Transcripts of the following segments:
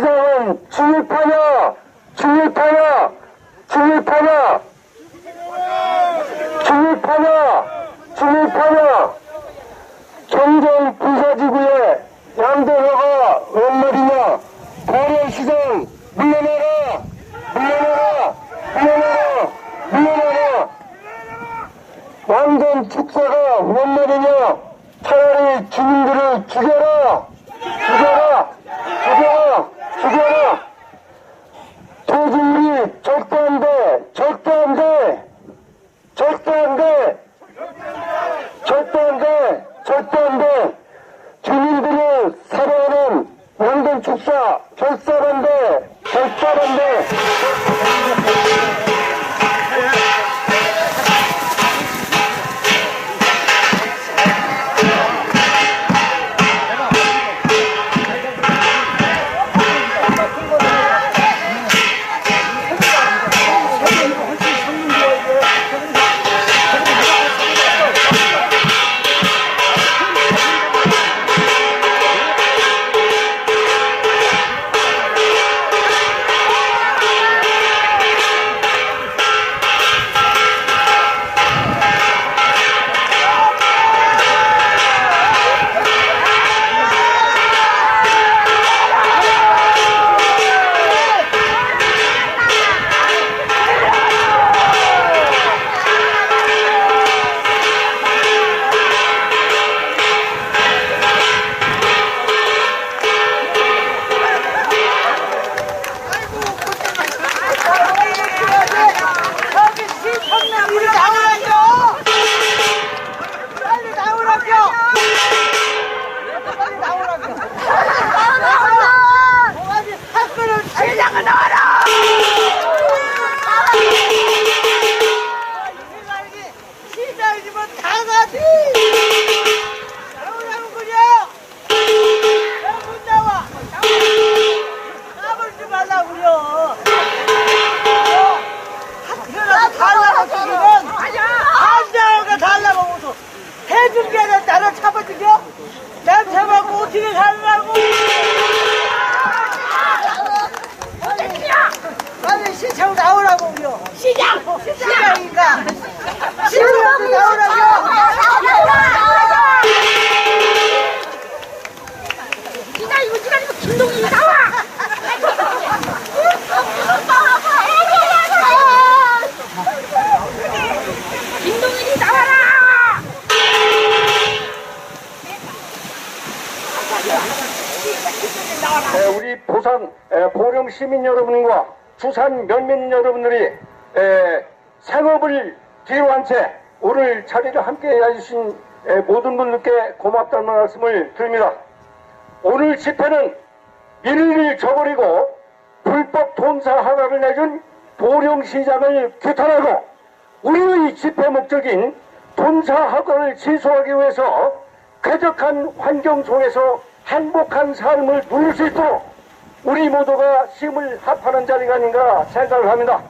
시장은 주입하냐, 주입하냐, 주입하냐, 주입하냐, 주입하냐. 경정 부사지구의 양대호가 웬 말이냐. 보령시장 물러나라, 물러나라, 물러나라, 물러나라. 왕전 축사가 웬 말이냐. 차라리 주민들을 죽여라, 죽여라, 죽여라, 죽여라. 도주민이 절대 안 돼, 절대 안 돼, 절대 안 돼. 절대 안 돼! 절대 안 돼! 주민들을 사랑하는 원전 축사 결사반대! 결사반대! 시청 나오라고 그려 시장! 시장인가? 나오라고! 이거 이거 김동희 나와! 김동희 나와라! 에, 우리 부산 에, 보령 시민 여러분과 부산 면민 여러분들이 에, 생업을 뒤로 한 채 오늘 자리를 함께 해주신 에, 모든 분들께 고맙다는 말씀을 드립니다. 오늘 집회는 일일이 저버리고 불법 돈사 하나를 내준 보령시장을 규탄하고 우리의 집회 목적인 돈사 학원을 취소하기 위해서 쾌적한 환경 속에서 행복한 삶을 누릴 수 있도록 우리 모두가 힘을 합하는 자리가 아닌가 생각을 합니다.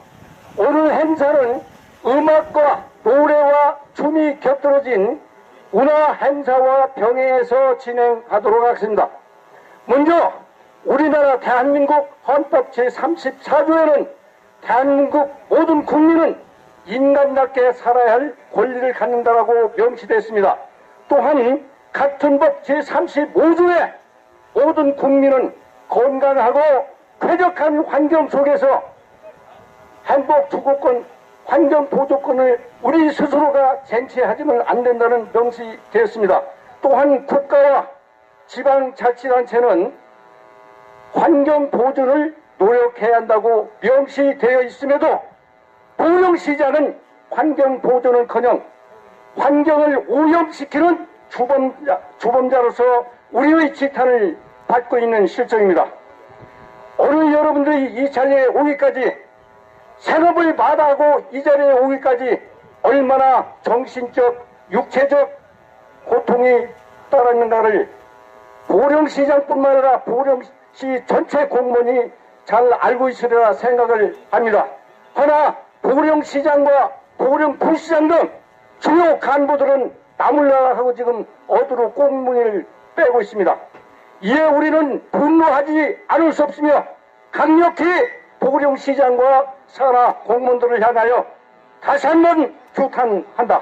오늘 행사는 음악과 노래와 춤이 곁들어진 문화 행사와 병행해서 진행하도록 하겠습니다. 먼저 우리나라 대한민국 헌법 제34조에는 대한민국 모든 국민은 인간답게 살아야 할 권리를 갖는다라고 명시되어 습니다 또한 같은 법 제35조에 모든 국민은 건강하고 쾌적한 환경 속에서 행복 주거권, 환경 보조권을 우리 스스로가 쟁취하지는 안 된다는 명시되었습니다. 또한 국가와 지방자치단체는 환경 보존을 노력해야 한다고 명시되어 있음에도 보령시장은 환경 보존은커녕 환경을 오염시키는 주범자, 주범자로서 우리의 지탄을 받고 있는 실정입니다. 오늘 여러분들이 이 자리에 오기까지 생업을 마다하고 이 자리에 오기까지 얼마나 정신적, 육체적 고통이 따랐는가를 보령시장뿐만 아니라 보령시 전체 공무원이 잘 알고 있으리라 생각을 합니다. 허나 보령시장과 보령부시장 등 주요 간부들은 나물나하고 지금 어디로 꽁무니를 빼고 있습니다. 이에 우리는 분노하지 않을 수 없으며 강력히 보령시장과 산하 공무원들을 향하여 다시 한번 규탄한다.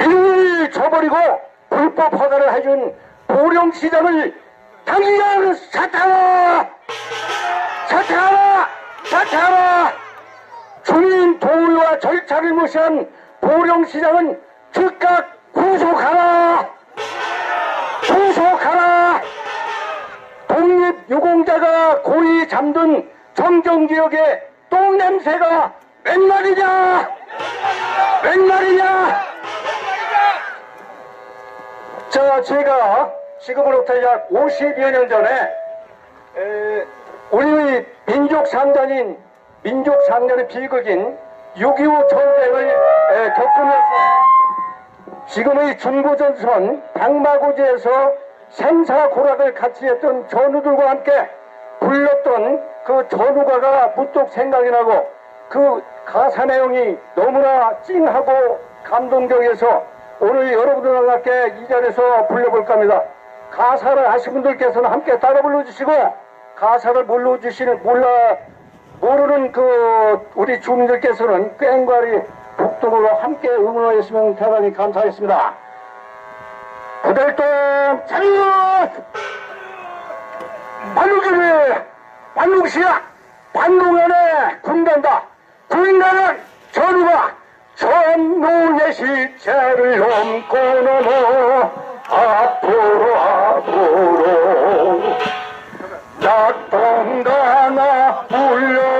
이를 저버리고 불법 허가를 해준 보령 시장을 당장 사퇴하라! 사퇴하라! 사퇴하라! 주민 동의와 절차를 무시한 보령시장은 즉각 구속하라! 구속하라! 독립유공자가 고이 잠든 정정지역의 똥냄새가 웬 말이냐! 웬 말이냐! 자, 제가 지금으로부터 약 50여 년 전에 에, 우리의 민족 상단인 민족 상단의 비극인 6.25 전쟁을 에, 겪으면서 지금의 중부전선 당마고지에서 생사고락을 같이 했던 전우들과 함께 불렀던 그 전우가가 무뚝 생각이 나고 그 가사 내용이 너무나 찡하고 감동적이어서 오늘 여러분들과 함께 이 자리에서 불러볼까 합니다. 가사를 아신 분들께서는 함께 따라 불러주시고 가사를 불러주시는 몰라 모르는 그 우리 주민들께서는 꽹과리 북동으로 함께 응원하셨으면 대단히 감사하겠습니다. 부들동 차렷! 반룩이니 반룩시야 반룩안에 군단다 군단은 전우가 전노의 시체를 넘고 넘어 앞으로 앞으로 낙동강아 불려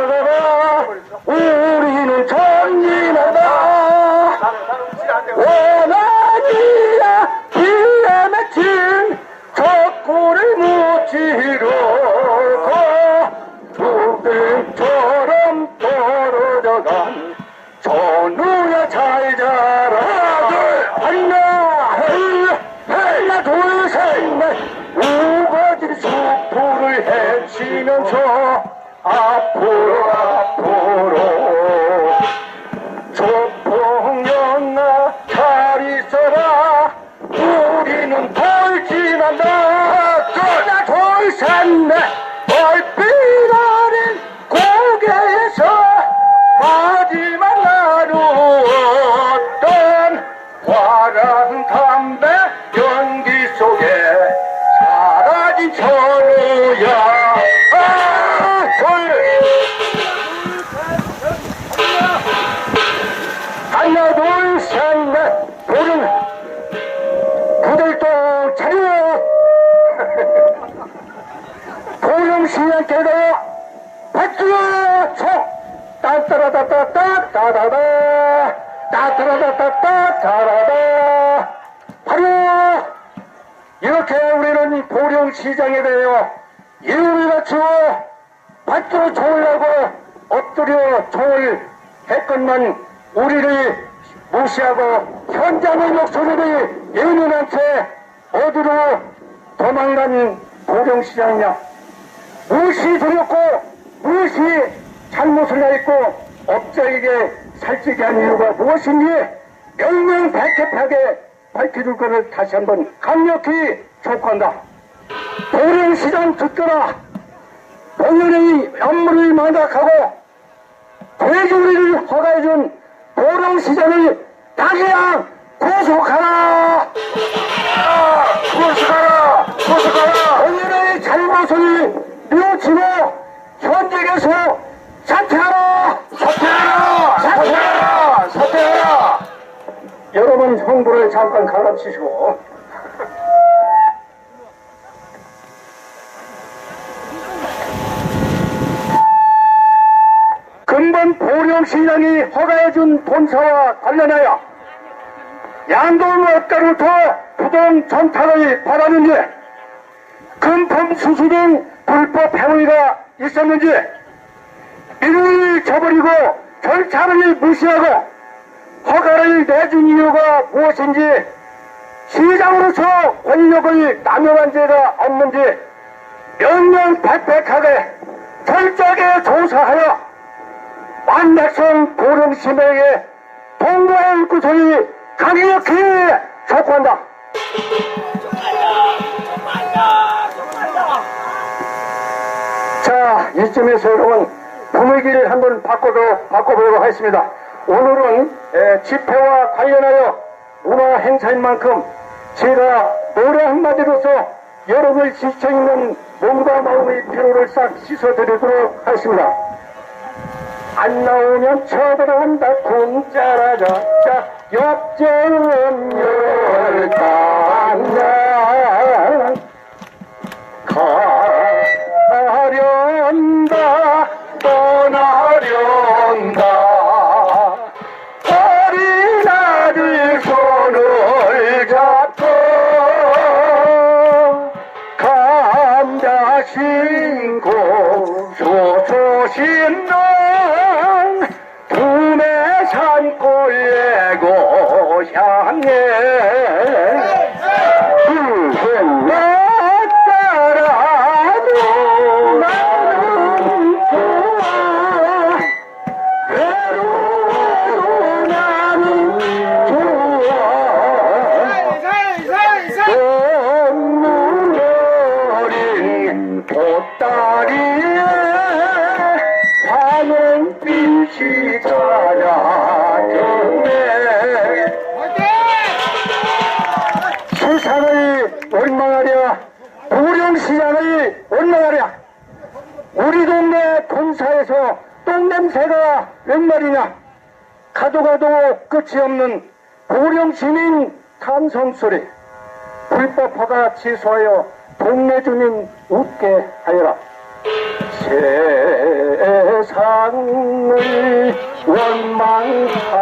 따따라따따따 따다다. 따따라따따따 따라다. 바로 이렇게 우리는 보령시장에 대하여 이름을 갖추어 받들어 좋으려고 엎드려 종을 했건만 우리를 무시하고 현장의 목소리를 예민한 채 어디로 도망간 보령시장이냐. 두렵고 무엇이 잘못을 했고 업자에게 살찌게 한 이유가 무엇인지 명명백협하게 밝혀줄 것을 다시 한번 강력히 촉구한다. 보령시장 듣거라. 본연의 업무를 망각하고 돼지우리를 허가해준 보령시장을 당장 구속하라! 구속하라! 구속하라! 본연의 잘못을 뉘우치고 현직에서 사퇴하라! 사퇴하라! 사퇴하라! 사퇴하라! 여러분 홍보를 잠깐 갈라치시고. 근본 보령시장이 허가해준 본사와 관련하여 양도업가로부터 부동 정탁을 받았는지 금품 수수 등 불법 행위가 있었는지 이를 저버리고 절차를 무시하고 허가를 내준 이유가 무엇인지 시장으로서 권력을 남용한 죄가 없는지 명명백백하게 철저하게 조사하여 만백성 보령시민에게 동거의 구속이 강력히 촉구한다. 자, 이쯤에서 여러분 분위기를 한번 바꿔도 바꿔보도록 하겠습니다. 오늘은 에, 집회와 관련하여 문화 행사인 만큼 제가 노래 한마디로서 여러분을 지쳐있는 몸과 마음의 피로를 싹 씻어드리도록 하겠습니다. 안 나오면 쳐들어간다 공짜라자 자 역전 열단 웬 말이냐? 가도 가도 끝이 없는 고령 시민 탄성 소리. 불법화가 취소하여 동네 주민 웃게 하여라. 세상을 원망하랴.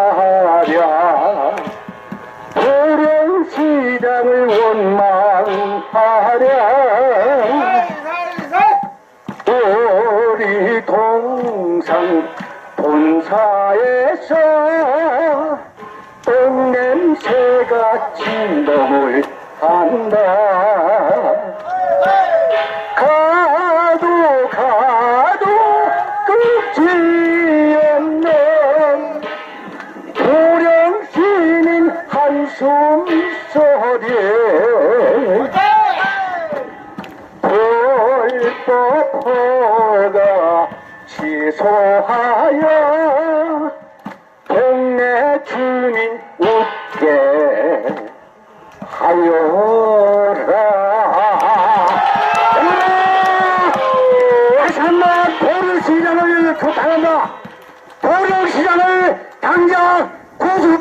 고령 시장을 원망하랴 본사에서 똥냄새가 진동을 한다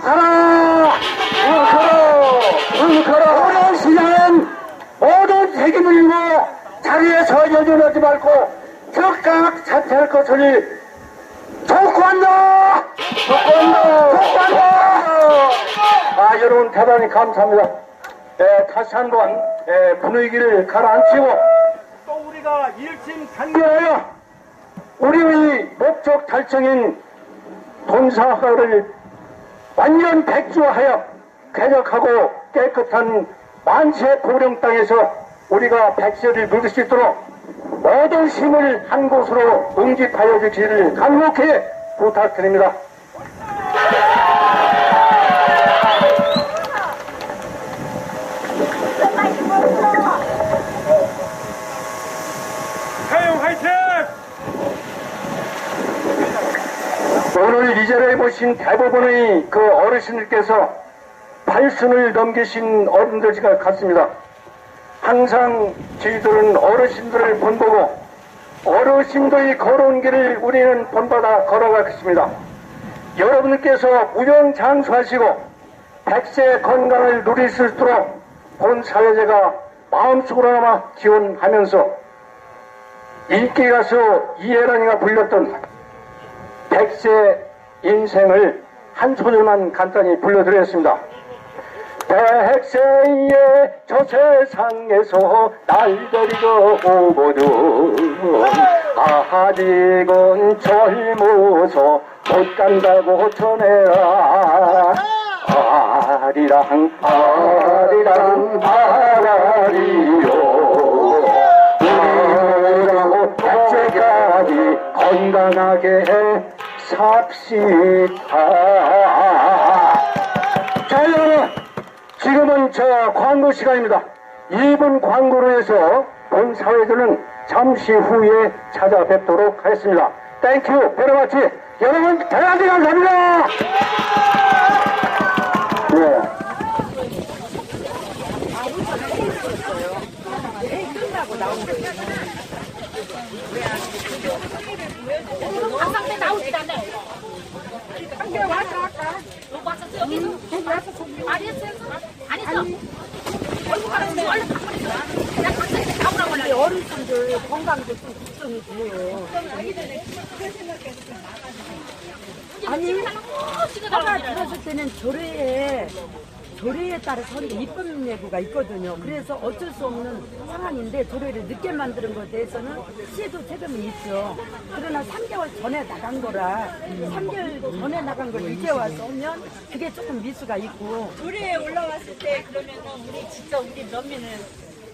구속하라! 구속하라! 구속하라! 도령시장은 모든 책임을 지고 자리에서 여전하지 말고 즉각 사퇴할 것을 촉구한다! 촉구한다! 촉구한다! 아 여러분 대단히 감사합니다. 에, 다시 한번 에, 분위기를 가라앉히고 또 우리가 일심 단결하여 우리의 목적 달성인 본사화를 완전 백주화하여 쾌적하고 깨끗한 만세 고령 땅에서 우리가 백세를 누릴 수 있도록 모든 힘을 한 곳으로 응집하여 주시기를 간곡히 부탁드립니다. 사용 화이팅! 오늘 이 자리에 보신 대부분의 그 어르신들께서 팔순을 넘기신 어른들 같습니다. 항상 저희들은 어르신들을 본보고 어르신들이 걸어온 길을 우리는 본받아 걸어가겠습니다. 여러분께서 무병장수하시고 백세 건강을 누릴 수 있도록 본 사회제가 마음속으로나마 기원하면서 인기 가수 이혜란이가 불렸던 백세 인생을 한 소절만 간단히 불러드렸습니다. 백세의 저 세상에서 날 데리고 오거든 아직은 젊어서 못 간다고 전해라 아리랑 아리랑 아라리요 우리라고 백세까지 건강하게 삽시다 자 여러분 자동차 광고 시간입니다. 2분 광고로 해서 본 사회자는 잠시 후에 찾아뵙도록 하겠습니다. 땡큐 베러마치 여러분 대단히 감사합니다. 네. 항 상때 나오지도 않네. 한개 왔어 아까. 너 왔었어 여기서? 왔었어. 많이 했어요? 안 돼요. 아니, 찍어달라고 들었을 때는 조례에 조례에 따라서 입법 예고가 있거든요. 그래서 어쩔 수 없는 상황인데 조례를 늦게 만드는 것에 대해서는 시에도 책임이 있죠. 그러나 3개월 전에 나간 거라 3개월 전에 나간 걸 이제 와서 오면 그게 조금 미수가 있고 노래에 올라왔을 때 그러면은 우리 진짜 우리 면민은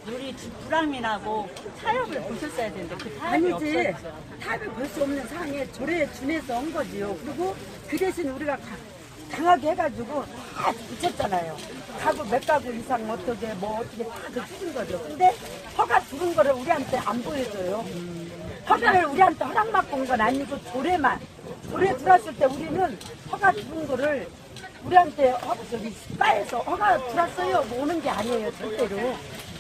우리 불황민하고 타협을 보셨어야 되는데 그 타협이 아니지 없었죠. 타협을 볼 수 없는 상황에 조례에 준해서 온 거지요. 그리고 그 대신 우리가 가- 강하게 해가지고 다 붙였잖아요. 가구 몇 가구 이상 어떻게 뭐 어떻게 다그 줄인 거죠. 근데 허가 두른 거를 우리한테 안 보여줘요. 허가를 우리한테 허락 받고 온 건 아니고 조례만 조례 들어왔을 때 우리는 허가 두른 거를 우리한테 허, 저기 바에서 허가 들었어요 뭐 오는 게 아니에요 절대로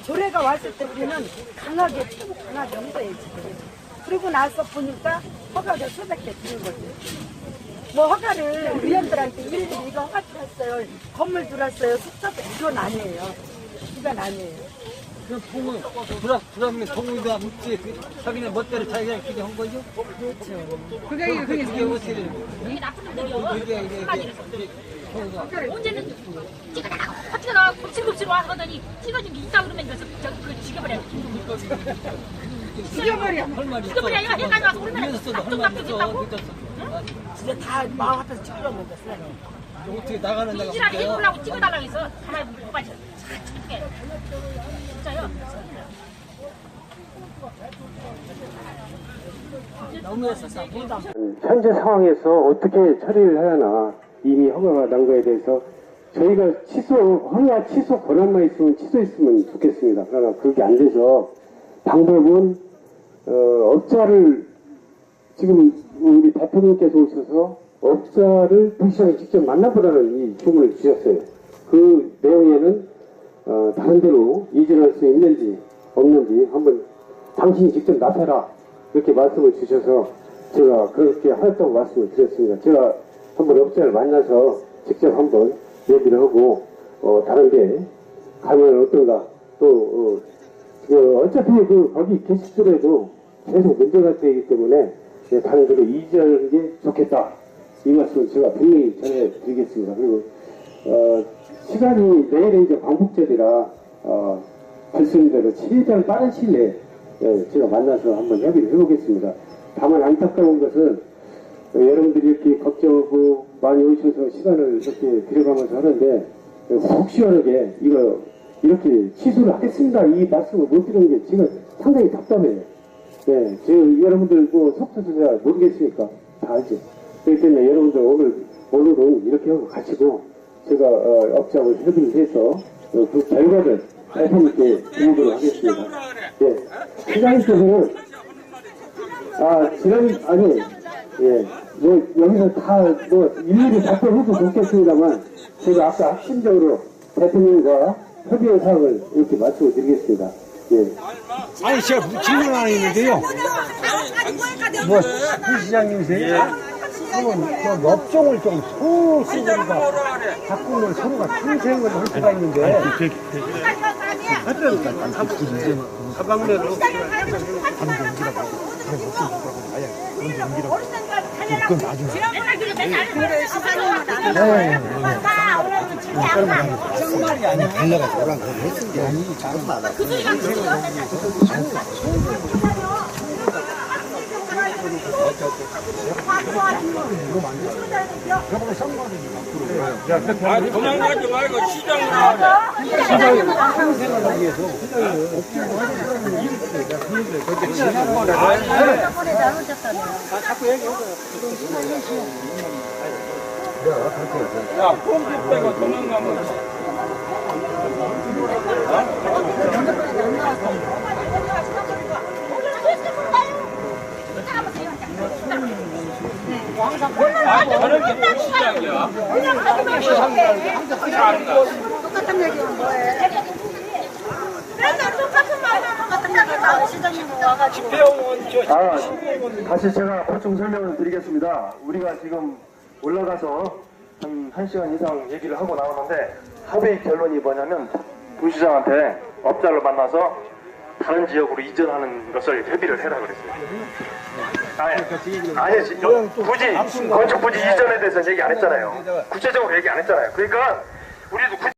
조례가 왔을 때 우리는 강하게 최고 강하게 온 거예요 지금 그리고 나서 보니까 허가가 수백 개 주는 거죠 뭐 허가를 위원들한테 일일이 이거 허가 들었어요 건물 들었어요 숙소 이건 아니에요 이건 아니에요 그 통은 불합 불합면 통이다 묻지 그 자기네 멋대로 자기가 그게 한 거죠? 그렇죠. 그게 그게 그게 어떻게 되는 거예요? 이게 나쁜 놈들이요. 이게 이게 이게 이게 통이가 언제는 찍어달라고 찍어라 곱실곱실 와 하더니 찍어준 게 있다 그러면 그래서 저그 죽여버려. 죽여버려. 할 말이 있어. 죽여버려. 이거 해가지고 와서 얼마나. 납득납득했다고. 진짜 다 마음 앞에서 찍어줬는데 쓰라니 어떻게 나가는 데가 이지랄? 해보려고 찍어달라고 해서 가만히 못. 착착해. 진짜요. 너무했어. 보다 현재 상황에서 어떻게 처리를 해야 하나 이미 허가가 난 거에 대해서 저희가 취소 허가 취소 권한만 있으면 취소했으면 좋겠습니다. 그러나 그게 안 돼서 방법은 어, 업자를 지금 우리 대표님께서 오셔서 업자를 부시장에 직접 만나보라는 이 주문을 주셨어요. 그 내용에는 어, 다른 데로 이전할 수 있는지 없는지 한번 당신이 직접 나서라 이렇게 말씀을 주셔서 제가 그렇게 하였다고 말씀을 드렸습니다. 제가 한번 업자를 만나서 직접 한번 얘기를 하고 어, 다른 데 가면 어떤가 또 어, 그 어차피 그 거기 게시글에도 계속 문제가 되기 때문에 예, 다른 데로 이전하는 게 좋겠다 이 말씀을 제가 분명히 전해드리겠습니다. 그리고 어, 시간이 내일은 이제 광복절이라 어, 말씀대로 최대한 빠른 시일 내에 예, 제가 만나서 한번 협의를 해보겠습니다. 다만 안타까운 것은 어, 여러분들이 이렇게 걱정하고 많이 오셔서 시간을 이렇게 들여가면서 하는데 어, 혹 시원하게 이거 이렇게 취소를 하겠습니다 이 말씀을 못 드리는 게 지금 상당히 답답해요. 네, 저 여러분들 뭐잘 모르겠으니까 다 알죠. 그렇기 때문에 여러분들 오늘 오늘은 이렇게 하고 가시고 제가 어, 업장을 협의를 해서 어, 그 결과를 대표님께 드리도록 하겠습니다. 예, 시장님께서는 아 지난 아니 예 뭐 여기서 다 뭐 일일이 답변해도 좋겠습니다만 제가 아까 핵심적으로 대표님과 협의의 사항을 이렇게 말씀을 드리겠습니다. 예. 아니 제가 질문 하나 있는데요. 뭐 부시장님이세요? 그러면 저 업종을 좀 소수가 바꾸면 서로가 평생 걸할 수가 있는데 맨날 그래 맨날. 그래 도망가지 말고 시장으로 하래. 야, 아, 다시 제가 보충 설명을 드리겠습니다. 우리가 지금 올라가서 한 1시간 이상 얘기를 하고 나오는데 합의 결론이 뭐냐면 부시장한테 업자를 만나서 다른 지역으로 이전하는 것을 협의를 해라 그랬어요. 지- 부지, 건축 부지 이전에 대해서 얘기 안 했잖아요. 구체적으로 얘기 안 했잖아요. 그러니까 우리도 구-